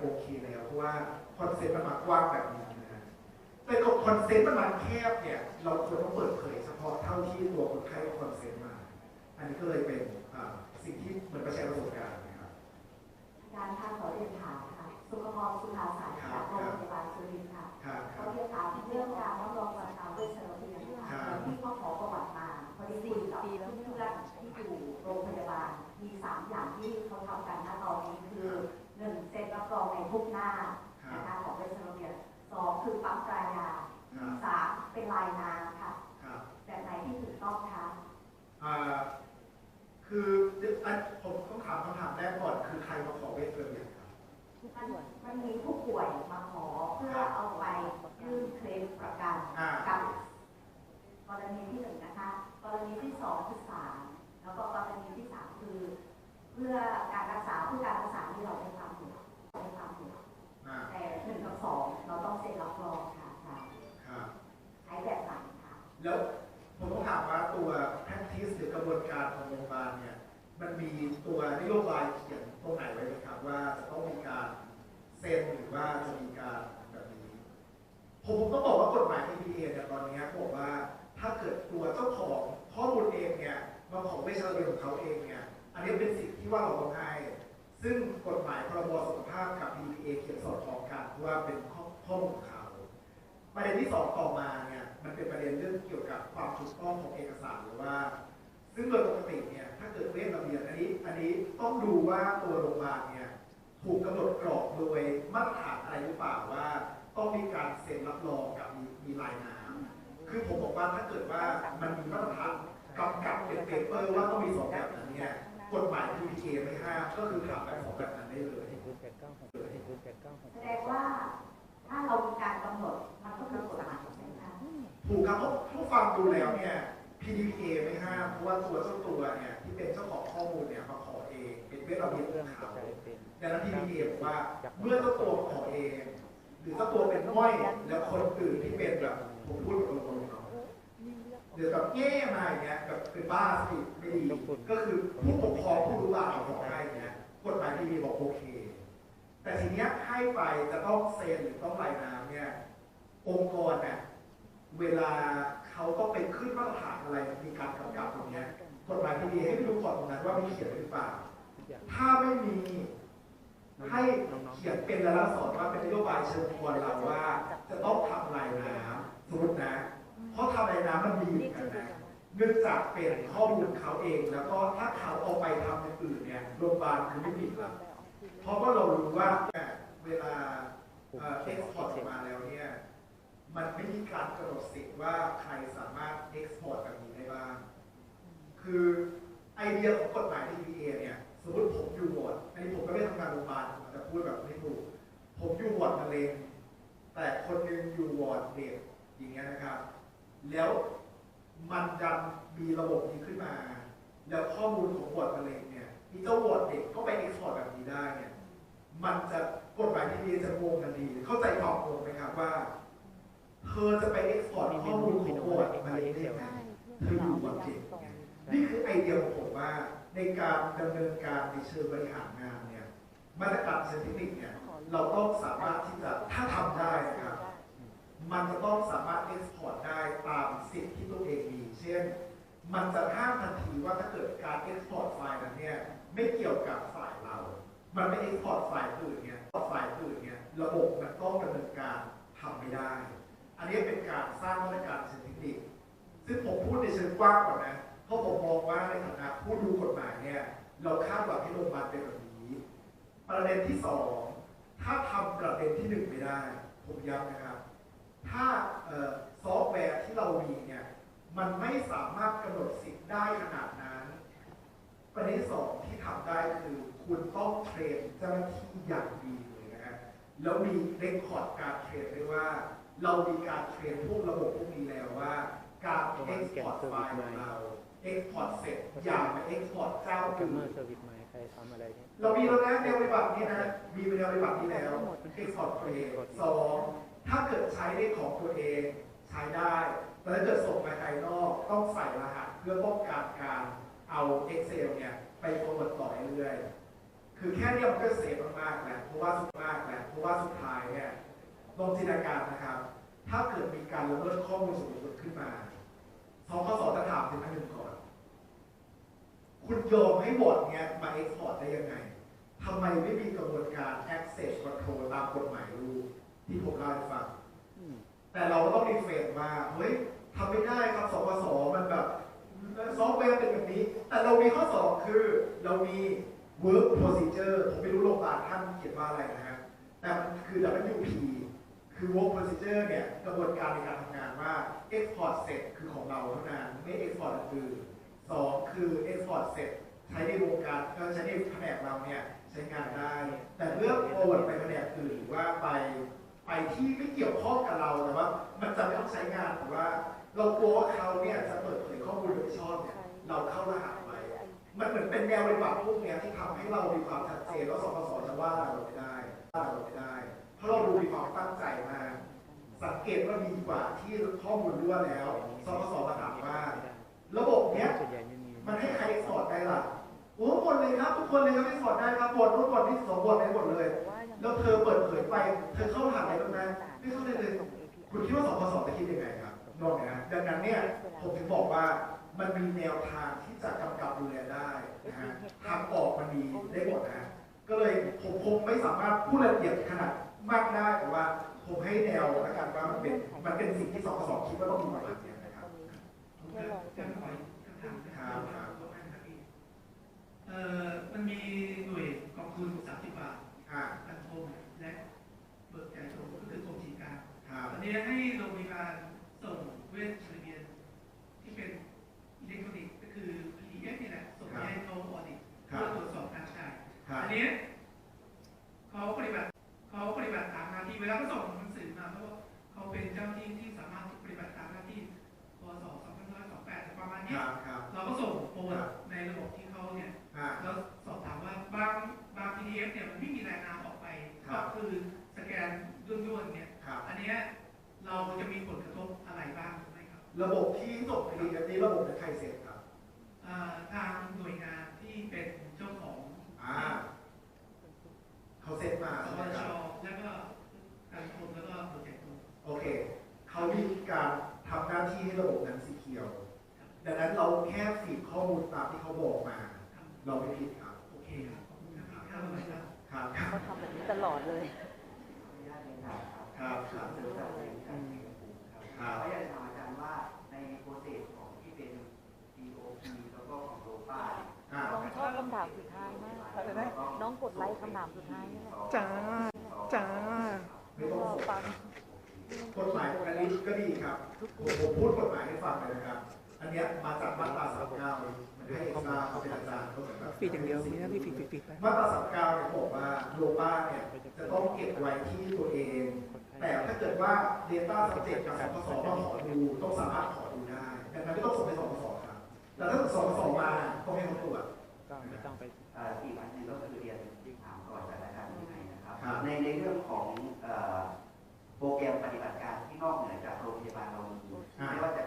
โอเคแล้ว เพราะว่าคอนเซ็ปต์มันมากว้างแบบนี้นะฮะแต่กับคอนเซ็ปต์มันมาแคบเนี่ยเราควรต้องเปิดเผยเฉพาะเท่าที่ตัวคนไข้คอนเซ็ปต์มา อันนี้ก็เลยเป็นอ่าสิ่งที่เหมือนประชาประสบการณ์นะครับอาจารย์คะขอเรียนถามค่ะสุขภาพสุขาสายจากโรงพยาบาลสุรินทร์ค่ะครับคขอรับเรียนถามเรื่องการรับรองการทำเวชระเบียนค่ะครับที่เขาขอประวัติมาพอดีคุยกับเพื่อนๆที่อยู่โรงพยาบาลมีสามอย่างที่เขาทำกันณตอนนี้คือ หนึ่งเซ็นรับรองในทุกหน้าครับนะคะของเวชระเบียนสองคือปั๊มตรายาครับสามเป็นลายนามค่ะครับแบบไหนที่ถูกต้องคะอ่าคืออันผมต้องถามคำถามแรกก่อน คือใครมาขอเวทระเบียนครับมันมันมีผู้ป่วยมาขอเพื่อเอาไปยื่นเคลมประกัน อ่า กับกรณีที่หนึ่งนะคะ กรณีที่สองคือศาลแล้วก็กรณีที่สามคือ เพื่อการรักษาเพื่อการรักษาที่เราได้ทำอยู่ได้ทำอยู่ อ่า แต่หนึ่งกับสองเราต้องเซ็นรับรองค่ะค่ะ ครับ ใช้แบบไหนค่ะ แล้วผมต้องถามว่าตัว practice หรือกระบวนการของโรงพยาบาลเนี่ยมันมีตัวนโยบายเขียนตรงไหนไว้ไหมครับว่าจะต้องมีการเซ็นหรือว่าจะมีการแบบนี้ ผมต้องบอกว่ากฎหมาย EPA เนี่ยตอนนี้บอกว่าถ้าเกิดตัวเจ้าของข้อมูลเองเนี่ยมาขอเวชระเบียนของเขาเองเนี่ยอันนี้เป็นสิ่งที่ว่าเราต้องให้ ซึ่งกฎหมายพรบสุขภาพกับ EPA เขียนสอดคล้องกันว่าเป็นข้อมูลของเขาประเด็นที่สองต่อมาเนี่ย มันเป็นประเด็นเรื่องเกี่ยวกับความถูกต้องของเอกสารหรือว่า ซึ่งโดยปกติเนี่ยถ้าเกิดเวทระเบียนอันนี้อันนี้ต้องดูว่าตัวโรงพยาบาลเนี่ยถูกกำหนดกรอบโดยมาตรฐานอะไรหรือเปล่าว่า ต้องมีการเซ็นรับรองกับมีมีลายน้ำคือผมบอกว่าถ้าเกิดว่ามันมีมาตรฐานกำกับเป็นเปเปอร์ว่าต้องมีสองแบบนั้นเนี่ยกฎหมาย PPA ไม่ห้ามก็คือขับแบบสองแบบนั้นได้เลยศูนย์แปดเก้าหกศูนย์แปดเก้าหกแสดงว่าถ้าเรามีการกำหนดมันก็คือกฎหมายใช่ไหมคะ ถูกครับพราะผู้ฟังดูแล้วเนี่ย PDPA ไม่ห้ามเพราะว่าตัวเจ้าตัวเนี่ยที่เป็นเจ้าของข้อมูลเนี่ยมาขอเองเป็นเวทระเบียนเรื่องของเขาจายเป็นดังนั้น PDPA บอกว่าเมื่อเจ้าตัวขอเอง หรือเจ้าตัวเป็นง่อยแล้วคนอื่นที่เป็นแบบผมพูดตรงๆเนาะหรือแบบแย่มาอย่างเงี้ยแบบเป็นบ้าสิไม่ดีก็คือผู้ปกครองผู้รู้ว่าเอาของให้เนี่ยกฎหมาย PDPA บอกโอเค แต่ทีเนี้ยให้ไปจะต้องเซ็นหรือต้องรายนามเนี่ยองค์กรเนี่ย เวลาเขาต้องไปขึ้นมาตรฐานอะไรมีการกำกับตรงนี้กฎหมายที่ดีให้ไปดูก่อนตรงนั้นว่ามีเขียนหรือเปล่า ถ้าไม่มีให้เขียนเป็นรายลักษณ์อักษรว่าเป็นนโยบายเชิญชวนเราว่า จะต้องทำลายน้ำสมมตินะ เพราะทำลายน้ำมันดีเหมือนกันนะเนื่องจากเป็นข้อมูลเขาเอง แล้วก็ถ้าเขาเอาไปทำอย่างอื่นเนี่ยโรงพยาบาลคือไม่ผิดละเพราะว่าเรารู้ว่าเวลาเอ็กซ์พอร์ตออกมาแล้วเนี่ย มันไม่มีการกำหนดสิทธิ์ว่าใครสามารถเอ็กซ์พอร์ตแบบนี้ได้บ้าง คือไอเดียของกฎหมาย TPA เนี่ย สมมติผมอยู่วอร์ดอันนี้ผมก็ไม่ทำงานโรงพยาบาลผมจะพูดแบบไม่ถูก ผมอยู่วอร์ดมะเร็งแต่คนหนึงอยู่วอร์ดเด็กอย่างเงี้ยนะครับ แล้วมันดันมีระบบนี้ขึ้นมา แล้วข้อมูลของวอร์ดมะเร็งเนี่ยมีเจ้าวอร์ดเด็กก็ไปเอ็กซ์พอร์ตแบบนี้ได้เนี่ยมันจะกฎหมาย TPA จะงงทันทีเข้าใจความงงไหมครับว่า เธอจะไปเอ็กซ์พอร์ตข้อมูลของวอร์ดมะเร็งได้ยังไงเธออยู่กับเด็กไงนี่คือไอเดียของผมว่าในการดำเนินการในเชิงบริหารงานเนี่ยมาตรการเชิงเทคนิคเนี่ยเราต้องสามารถที่จะถ้าทำได้นะครับมันจะต้องสามารถเอ็กซ์พอร์ตได้ตามสิทธิ์ที่ตัวเองมี เช่น มันจะห้ามทันทีว่าถ้าเกิดการเอ็กซ์พอร์ตไฟล์นั้นเนี่ยไม่เกี่ยวกับฝ่ายเรา มันไม่เอ็กซ์พอร์ตไฟล์อื่นเนี่ยไฟล์อื่นเนี่ยระบบมันต้องดำเนินการทำไม่ได้ สร้างมาตรการเชิงเทคนิคซึ่งผมพูดในเชิงกว้างก่อนนะ เพราะผมมองว่าในฐานะผู้ดูกฎหมายเนี่ยเราคาดหวังให้โรงพยาบาลเป็นแบบนี้ ประเด็นที่สองถ้าทำประเด็นที่หนึ่งไม่ได้ ผมย้ำนะครับ ถ้าซอฟต์แวร์ที่เรามีเนี่ยมันไม่สามารถกำหนดสิทธิ์ได้ขนาดนั้น ประเด็นสองที่ทำได้คือคุณต้องเทรนเจ้าหน้าที่อย่างดีเลยนะฮะแล้วมีเรคคอร์ดการเทรนด้วยว่า เรามีการเทรนพวกระบบพวกนี้แล้วว่าการเอ็กซ์พอร์ตไฟล์ของเราเอ็กซ์พอร์ตเสร็จอย่ามาเอ็กซ์พอร์ตเจ้าคัอื่มเมอร์นเซอร์วิสใหม่ใครทำอะไรเนี่ยเรามีแล้วนะแนวปฏิบัตินี้นะมีแนวปฏิบัตินี้แล้วเอ็กซ์พอร์ตตัวเองสองถ้าเกิดใช้ได้ของตัวเองใช้ได้แต่ถ้าเกิดส่งไปภายนอกต้องใส่รหัสเพื่อป้องกันการเอา Excel เนี่ยไป forward ต่อเรื่อยๆคือแค่เนี้ยมันก็เซฟมากๆแล้วเพราะว่าสุดมากแล้วเพราะว่าสุดท้ายเนี่ย ลองจินตนาการนะครับ ถ้าเกิดมีการละเมิดข้อมูลส่วนบุคคลขึ้นมาสคสจะถามถึงอันหนึ่งก่อน คุณโยมให้บอร์ดเนี้ยมาเอ็กพอร์ตได้ยังไงทำไมไม่มีกระบวนการ access control ตามกฎหมายรูที่ผมเล่าให้ฟัง แต่เราต้องรีเฟรชว่าเฮ้ยทำไม่ได้ครับสปสมันแบบซอฟต์แวร์เป็นแบบนี้ แต่เรามีข้อสอบคือเรามี work procedure ผมไม่รู้โรงพยาบาลท่านเขียนว่าอะไรนะฮะแต่มันคือ WP คือ work procedure เนี่ยกระบวนการในการทำงานว่า export เสร็จคือของเราเท่านั้นไม่ export อื่นสองคือ export เสร็จใช้ในวงการก็ใช้ในแผนกเราเนี่ยใช้งานได้ แต่เรื่อง forward ไปแผนกอื่นหรือว่าไปไปที่ไม่เกี่ยวข้องกับเราแต่ว่า มันจะไม่ต้องใช้งานหรือว่า เรากลัวว่าเขาเนี่ยจะเปิดเผยข้อมูลโดยไม่ชอบเนี่ยเราเข้ารหัสไว้มันเหมือนเป็นแนวปฏิบัติพวกเนี้ยที่ทำให้เรามีความชัดเจนว่าสปสจะว่าเราได้ว่าเราไม่ได้ เพราะเราดูมีความตั้งใจมากสังเก ตว่าดีกว่าที่ข้อมูลรั่วแล้วสปสมาถามว่า ระบบเนี้ยมันให้ใครเอ็กซ์พอร์ตได้ล่ะโอ้หมดเลยครับ ทุกคนเลยครับเอ็กซ์พอร์ตได้ครับบทนู้นบทนี้สองบทได้หมดเลย แล้วเธอเปิดเผยไป เธอเข้ารหัสอะไรบ้างนะไม่เข้าได้เลยคุณคิดว่าสพสจะคิดยังไงครับนอกนะดังนั้นเนี่ยผมถึงบอกว่ามันมีแนวทางที่จะกำกับดูแลได้นะฮะทางออกมันมีได้หมดนะก็เลยผมคงไม่สามารถพูดละเอียดขนาด มากได้แต่ว่าผมให้แนวแล้วกันว่ามันเป็นมันเป็นสิ่งที่สพสองคิดว่าต้องมีประมาณเนี้ยนะครับคำถามนะครับครับเอ่อมันมีหน่วยกองทุน30บาทอ่ากันทงและเบิกจ่ายตรงก็คือกรมชีการครับอันนี้ให้โรงพยาบาลส่งเวช รับระบบที่ส่ง PDF นี้ระบบเป็นใครเสร็จครับอ่าทางหน่วยงานที่เป็นเจ้าของอ่าเขาเซ็ตมาสใช่ไหวมชครับแล้วก็การคมแล้วก็โปรเจกต์ตัวโอเค เขามีการทำหน้าที่ให้ระบบนั้นสีเขียว ดังนั้นเราแค่ฟีดข้อมูลตามที่เขาบอกมาครับเราไม่ผิดครับ โอเคครับขอบคุณครับข้าวอะไรครับครับครับเขาทำแบบนี้ตลอดเลยครับครับสื่อสารในการเรียนรู้ครับครับ เขาอยากจะถามอาจารย์ว่าในโปรเซสของที่เป็น DOP แล้วก็ของโลป้าเนี่ยอ่าน้องชอบคำถามสุดท้ายมากน้องกดไลค์คำถามสุดท้ายนี่แหละจ้าจ้าไม่ต้องก็ส่งฟังกฎหมายอันนี้ก็ดีครับผมผมพูดกฎหมายให้ฟังเลยนะครับ อันเนี้ยมาจากมาตราสามเก้ามันให้เอกซาเขาเป็นอาจารย์เขาเหมือนแบบปิดอย่างเดียวมีหน้าที่ปิดปิดปิดไปมาตราสามเก้าเนี่ยบอกว่าโลบ้าเนี่ยจะต้องเก็บไว้ที่ตัวเอง แต่ถ้าเกิดว่า Data Subject กับสคสมาขอดูต้องสามารถขอดูได้ดังนั้นไม่ต้องส่งไปสคสครับแต่ถ้าสคสมาต้องให้เขาตรวจก็ไม่ต้องไปอีกอันหนึงก็คือเรียนถามก่อนจากอาจารย์วินัยนะครับ ในในเรื่องของโปรแกรมปฏิบัติการที่นอกเหนือจากโรงพยาบาลเราไม่ว่าจะ